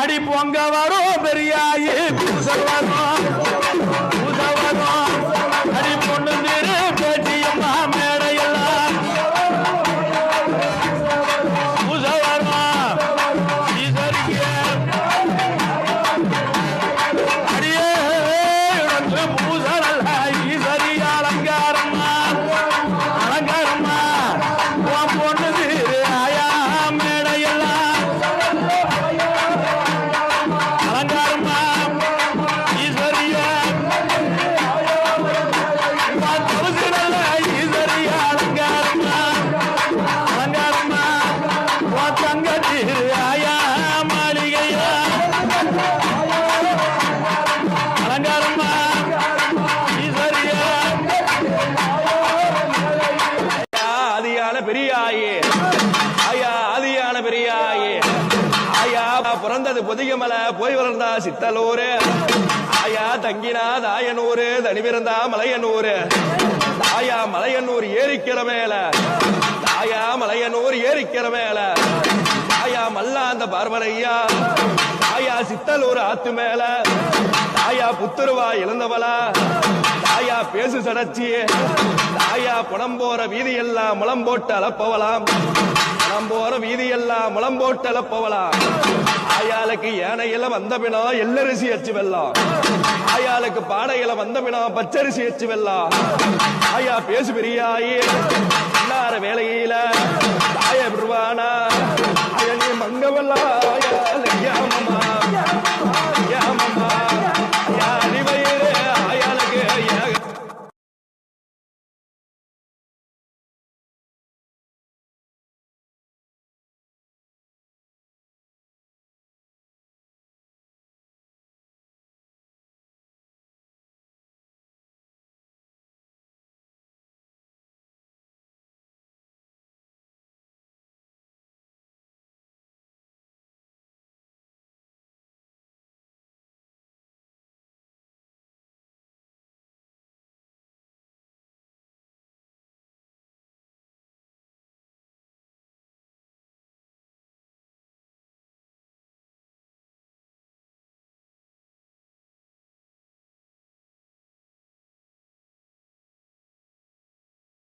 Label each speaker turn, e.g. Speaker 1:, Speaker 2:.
Speaker 1: அடி பொங்க வரும் பெரியாயி பூசல் வரும் பெரியாயே. ஐயா ஆதியான பெரியாயே. ஐயா பிறந்தது பொதிகமலை போய் வளர்ந்தா சித்தலூரு. ஆயா தங்கினா தாயனூரு தனி பிறந்தா மலையனூரு. ஆயா மலையனூர் ஏரிக்கிற மேல. தாயா மலையனூர் ஏரிக்கிற மேல. ஆயா மல்லாந்த பார்வரையா ஆயா சித்தலூர் ஆத்து மேல. தாயா புத்துருவா இழந்தவளா. தாயா பேசு சடச்சியே. தாயா புடம் போற வீதி எல்லாம் முளம் போட்டு அலப்பவளாம் முளம் போற வீதி எல்லாம் முளம் போட்டு அலப்பவளாம் ஆயாளுக்கு ஏனையில வந்த பினா எல்லரிசி அச்சு வெல்லாம் ஆயாளுக்கு பாடையில வந்த பினா பச்சரிசி அச்சு வெல்லாம் ஆயா பேசு பெரியாயே. இன்னார வேலையை